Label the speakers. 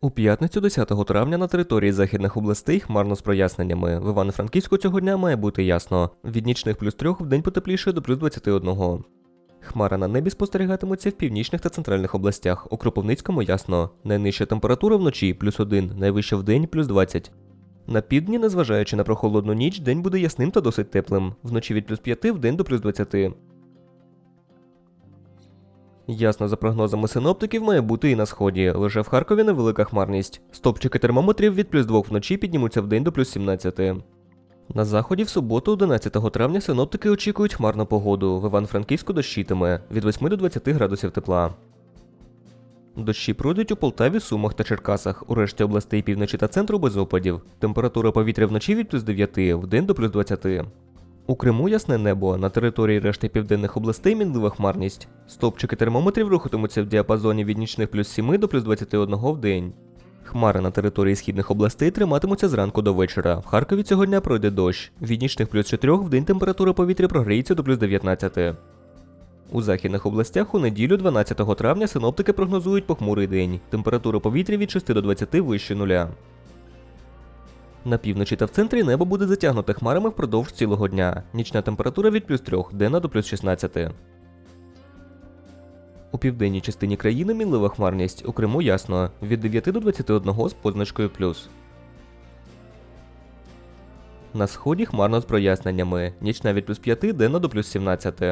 Speaker 1: У п'ятницю 10 травня на території західних областей хмарно з проясненнями. В Івано-Франківську цього дня має бути ясно. Від нічних плюс 3 в день потепліше до плюс 21. Хмара на небі спостерігатимуться в північних та центральних областях. У Кропивницькому ясно. Найнижча температура вночі плюс 1, найвища в день плюс 20. На півдні, незважаючи на прохолодну ніч, день буде ясним та досить теплим. Вночі від плюс 5 в день до плюс 20. Ясно, за прогнозами синоптиків, має бути і на сході. Лише в Харкові невелика хмарність. Стопчики термометрів від плюс 2 вночі піднімуться в день до плюс 17. На заході в суботу, 11 травня, синоптики очікують хмарну погоду. В Івано-Франківську дощитиме від 8 до 20 градусів тепла. Дощі пройдуть у Полтаві, Сумах та Черкасах. У решті областей півночі та центру без опадів. Температура повітря вночі від плюс 9, в день до плюс 20. У Криму ясне небо, на території решти південних областей мінлива хмарність. Стопчики термометрів рухатимуться в діапазоні від нічних плюс 7 до плюс 21 в день. Хмари на території східних областей триматимуться зранку до вечора. В Харкові цього дня пройде дощ. Від нічних плюс 4 в день температура повітря прогріється до плюс 19. У західних областях у неділю 12 травня синоптики прогнозують похмурий день. Температура повітря від 6 до 20 вище нуля. На півночі та в центрі небо буде затягнуте хмарами впродовж цілого дня. Нічна температура від плюс 3, денна до плюс 16. У південній частині країни мінлива хмарність. У Криму ясно. Від 9 до 21 з позначкою плюс. На сході хмарно з проясненнями. Нічна від плюс 5, денна до плюс 17.